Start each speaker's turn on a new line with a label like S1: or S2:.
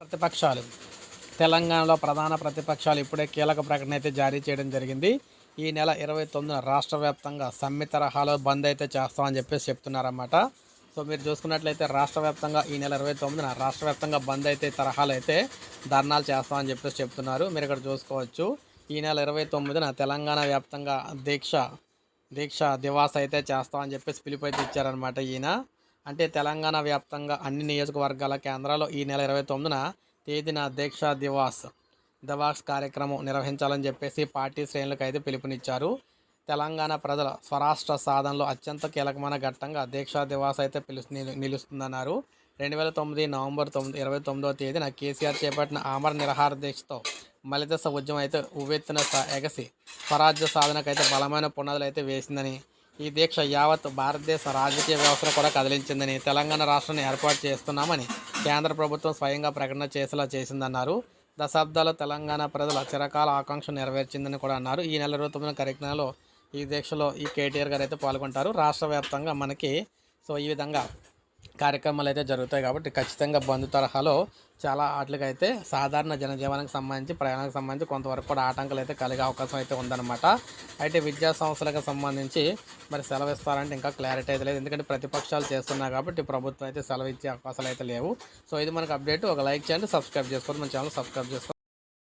S1: ప్రతిపక్షాలు. తెలంగాణలో ప్రధాన ప్రతిపక్షాలు ఇప్పుడే కీలక ప్రకటన అయితే జారీ చేయడం జరిగింది. ఈ నెల ఇరవై తొమ్మిదిన రాష్ట్ర వ్యాప్తంగా సమ్మె తరహాలో బంద్ అయితే చేస్తామని చెప్పేసి చెప్తున్నారన్నమాట. సో మీరు చూసుకున్నట్లయితే రాష్ట్ర వ్యాప్తంగా ఈ నెల ఇరవై తొమ్మిదిన రాష్ట్ర వ్యాప్తంగా బంద్ అయితే తరహాలు అయితే ధర్నాలు చేస్తామని చెప్పేసి చెప్తున్నారు. మీరు ఇక్కడ చూసుకోవచ్చు. ఈ నెల ఇరవై తొమ్మిదిన తెలంగాణ వ్యాప్తంగా దీక్ష దీక్ష దివాస్ అయితే చేస్తామని చెప్పేసి పిలుపు అయితే ఇచ్చారనమాట ఈయన. అంటే తెలంగాణ వ్యాప్తంగా అన్ని నియోజకవర్గాల కేంద్రాల్లో ఈ నెల ఇరవై తొమ్మిదిన తేదీన దీక్ష దివాస్ దివాస్ కార్యక్రమం నిర్వహించాలని చెప్పేసి పార్టీ శ్రేణులకు అయితే పిలుపునిచ్చారు. తెలంగాణ ప్రజల స్వరాష్ట్ర సాధనలో అత్యంత కీలకమైన ఘట్టంగా దీక్షా దివాస్ అయితే పిలుస్తు నిలుస్తుందన్నారు. రెండు వేల తొమ్మిది నవంబర్ తొమ్మిది ఇరవై తొమ్మిదవ తేదీన కేసీఆర్ చేపట్టిన ఆమర నిరహార దీక్షతో మలిదశ ఉద్యమం అయితే ఉవ్వెత్తున ఎగసి స్వరాజ్య సాధనకైతే బలమైన పునాదులు అయితే వేసిందని ఈ దీక్ష యావత్ భారతదేశ రాజకీయ వ్యవస్థను కూడా కదిలించిందని తెలంగాణ రాష్ట్రాన్ని ఏర్పాటు చేస్తున్నామని కేంద్ర ప్రభుత్వం స్వయంగా ప్రకటన చేసేలా చేసిందన్నారు. దశాబ్దాల తెలంగాణ ప్రజల చిరకాల ఆకాంక్ష నెరవేర్చిందని కూడా అన్నారు. ఈ నెల ఇరవై తొమ్మిది కార్యక్రమంలో ఈ దీక్షలో ఈ కేటీఆర్ గారు అయితే పాల్గొంటారు. రాష్ట్ర వ్యాప్తంగా మనకి సో ఈ విధంగా కార్యక్రమాలు అయితే జరుగుతాయి కాబట్టి ఖచ్చితంగా బంధు తరహాలో చాలా వాటికైతే సాధారణ జనజీవనానికి సంబంధించి ప్రయాణానికి సంబంధించి కొంతవరకు కూడా ఆటంకాలు అయితే కలిగే అవకాశం అయితే ఉందన్నమాట. అయితే విద్యా సంస్థలకు సంబంధించి మరి సెలవు ఇస్తారంటే ఇంకా క్లారిటీ అయితే లేదు. ఎందుకంటే ప్రతిపక్షాలు చేస్తున్నా కాబట్టి ప్రభుత్వం అయితే సెలవు ఇచ్చే అవకాశాలు అయితే లేవు. సో ఇది మనకు అప్డేట్. ఒక లైక్ చేయండి సబ్స్క్రైబ్ చేసుకోండి. మన ఛానల్ సబ్స్క్రైబ్ చేసుకోండి.